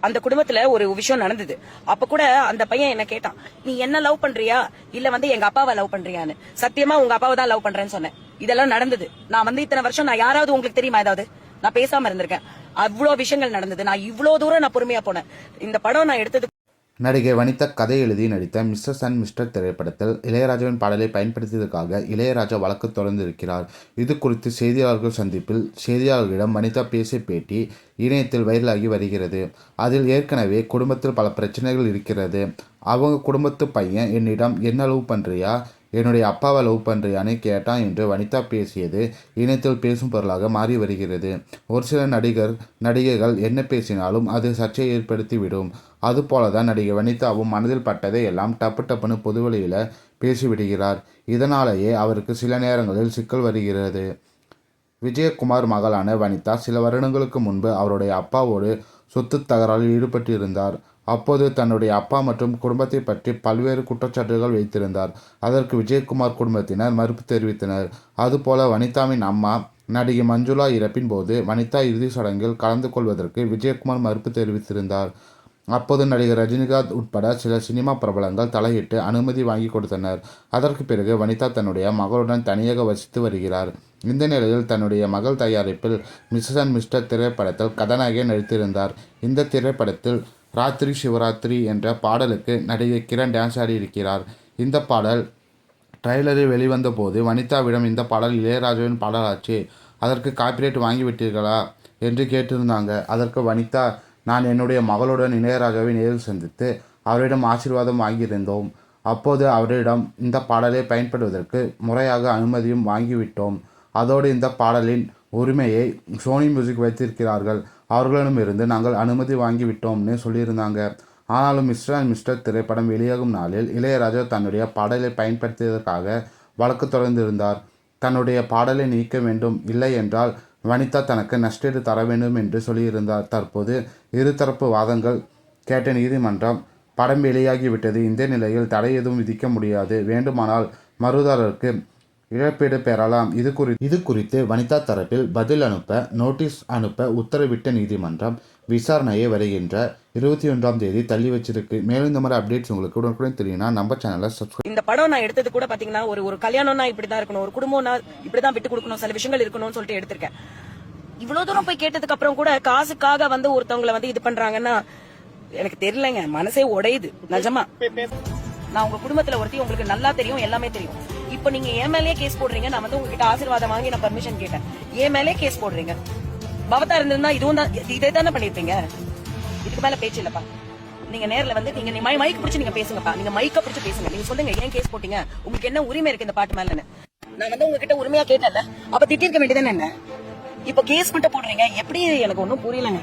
அந்த குடும்பத்துல ஒரு விஷயம் நடந்தது. அப்ப கூட அந்த பையன் என்ன கேட்டான் நீ என்ன லவ் பண்றியா? இல்ல வந்து எங்க அப்பாவை லவ் பண்றியான்னு? சத்தியமா உங்க அப்பாவை தான் லவ் பண்றேன்னு சொன்னேன். இதெல்லாம் நடந்தது. நான் வந்து இத்தனை வருஷம் நான் யாராவது உங்களுக்கு தெரியுமா ஏதாவது? நான் பேசாம இருந்திருக்கேன். அவ்வளோ விஷயங்கள் நடந்தது. நான் இவ்வளவு தூரம் நான் பொறுமையா போனேன். இந்த படம் நான் எடுத்தது நடிகை வனிதா கதை எழுதி நடித்த மிஸ்டர் அண்ட் மிஸ்டர் திரைப்படத்தில் இளையராஜாவின் பாடலை பயன்படுத்தியதற்காக இளையராஜா வழக்கு தொடர்ந்திருக்கிறார். இது குறித்து செய்தியாளர்கள் சந்திப்பில் செய்தியாளர்களிடம் வனிதா பேசிய பேட்டி இணையத்தில் வைரலாகி வருகிறது. அதில் ஏற்கனவே குடும்பத்தில் பல பிரச்சனைகள் இருக்கிறது. அவங்க குடும்பத்து பையன் என்னிடம் என்ன லவ் பண்ணுறியா என்னுடைய அப்பாவை லவ் பண்ணுறியான்னு கேட்டான் என்று வனிதா பேசியது இணையத்தில் பேசும் பொருளாக மாறி வருகிறது. ஒரு சில நடிகர் நடிகைகள் என்ன பேசினாலும் அது சர்ச்சையை ஏற்படுத்திவிடும். அதுபோல தான் நடிகை வனிதாவும் மனதில் பட்டதை எல்லாம் டப்பு டப்புன்னு பொதுவெளியில் பேசிவிடுகிறார். இதனாலேயே அவருக்கு சில நேரங்களில் சிக்கல் வருகிறது. விஜயகுமார் மகளான வனிதா சில வருடங்களுக்கு முன்பு அவருடைய அப்பாவோடு சொத்து தகராறில் ஈடுபட்டிருந்தார். அப்போது தன்னுடைய அப்பா மற்றும் குடும்பத்தை பற்றி பல்வேறு குற்றச்சாட்டுகள் வைத்திருந்தார். அதற்கு விஜயகுமார் குடும்பத்தினர் மறுப்பு தெரிவித்தனர். அதுபோல வனிதாவின் அம்மா நடிகை மஞ்சுளா இறப்பின் போது வனிதா இறுதி சடங்கில் கலந்து கொள்வதற்கு விஜயகுமார் மறுப்பு தெரிவித்திருந்தார். அப்போது நடிகர் ரஜினிகாந்த் உட்பட சில சினிமா பிரபலங்கள் தலையிட்டு அனுமதி வாங்கி கொடுத்தனர். அதற்கு பிறகு வனிதா தன்னுடைய மகளுடன் தனியாக வசித்து வருகிறார். இந்த நிலையில் தன்னுடைய மகள் தயாரிப்பில் மிஸ்ஸஸ் அண்ட் மிஸ்டர் திரைப்படத்தில் கதாநாயகி நடித்திருந்தார். இந்த திரைப்படத்தில் ராத்திரி சிவராத்திரி என்ற பாடலுக்கு நடிகை கிரண் டான்ஸ் ஆடியிருக்கிறார் இந்த பாடல் ட்ரைலரில் வெளிவந்த போது வனிதாவிடம் இந்த பாடல் இளையராஜாவின் பாடலாச்சு அதற்கு காப்பிரைட் வாங்கிவிட்டீர்களா என்று கேட்டிருந்தாங்க. அதற்கு வனிதா நான் என்னுடைய மகளுடன் இளையராஜாவை நேரில் சந்தித்து அவரிடம் ஆசீர்வாதம் வாங்கியிருந்தோம். அப்போது அவரிடம் இந்த பாடலை பயன்படுவதற்கு முறையாக அனுமதியும் வாங்கிவிட்டோம். அதோடு இந்த பாடலின் உரிமையை சோனி மியூசிக் வைத்திருக்கிறார்கள். அவர்களிடமிருந்து நாங்கள் அனுமதி வாங்கிவிட்டோம்னு சொல்லியிருந்தாங்க. ஆனாலும் மிஸ்டர் அண்ட் மிஸ்டர் திரைப்படம் வெளியாகும் நாளில் இளையராஜா தன்னுடைய பாடலை பயன்படுத்தியதற்காக வழக்கு தொடர்ந்திருந்தார். தன்னுடைய பாடலை நீக்க வேண்டும் இல்லை என்றால் வனிதா தனக்கு நஷ்டீடு தர வேண்டும் என்று சொல்லியிருந்தார். தற்போது இருதரப்பு வாதங்கள் கேட்ட நீதிமன்றம் படம் வெளியாகிவிட்டது இந்த நிலையில் தடை எதுவும் விதிக்க முடியாது. வேண்டுமானால் மறுதாரருக்கு இழப்பீடு பெறலாம். இது குறி இது குறித்து வனிதா தரப்பில் பதில் அனுப்ப நோட்டீஸ் அனுப்ப உத்தரவிட்ட நீதிமன்றம் விசாரணையை வருகின்ற இருபத்தி ஒன்றாம் தேதி தள்ளி வச்சிருக்கு. மேலும் இந்த மாதிரி அப்டேட்ஸ் உங்களுக்கு உடனுக்குடன் தெரியும்னா நம்ம சேனலை சப்ஸ்கிரைப் இந்த படம் நான் எடுத்தது கூட பாத்தீங்கன்னா ஒரு ஒரு கல்யாணம்னா இப்படிதான் இருக்கணும் ஒரு குடும்பம்னா இப்படிதான் விட்டு கொடுக்கணும் சில விஷயங்கள் இருக்கணும்னு சொல்லிட்டு எடுத்திருக்கேன். இவ்வளவு தூரம் போய் கேட்டதுக்கு அப்புறம் கூட காசுக்காக வந்து ஒருத்தவங்களை வந்து இது பண்றாங்கன்னா எனக்கு தெரியலங்க. மனசே உடையுது. நிஜமா. நான் உங்க குடும்பத்துல ஒருத்தி உங்களுக்கு நல்லா தெரியும் எல்லாமே தெரியும். இப்போ நீங்க என் மேலயே கேஸ் போடுறீங்க நான் வந்து உங்ககிட்ட ஆசீர்வாதம் வாங்கி நான் பர்மிஷன் கேட்டேன். என் மேலே கேஸ் போடுறீங்க. பவத்தா இருந்திருந்தா இதுவும் தான் இதே தானே பண்ணிருப்பீங்க இதுக்கு மேல பேச்சு இல்லப்பா. நீங்க நேர்ல வந்து நீங்க மை- மைக் பிடிச்சு நீங்க பேசுங்கப்பா. நீங்க மைக்க பிடிச்சு பேசுங்க. நீங்க சொல்லுங்க ஏன் கேஸ் போட்டீங்க? உங்களுக்கு என்ன உரிமை இருக்கு இந்த பாட்டு மேலன்னு? நான் வந்து உங்ககிட்ட உரிமையா கேட்டேன்ல. அப்ப திட்டிருக்க வேண்டியதானே என்ன? இப்ப கேஸ் மட்டும் போடுறீங்க. எப்படி எனக்கு ஒன்னும் புரியலங்க.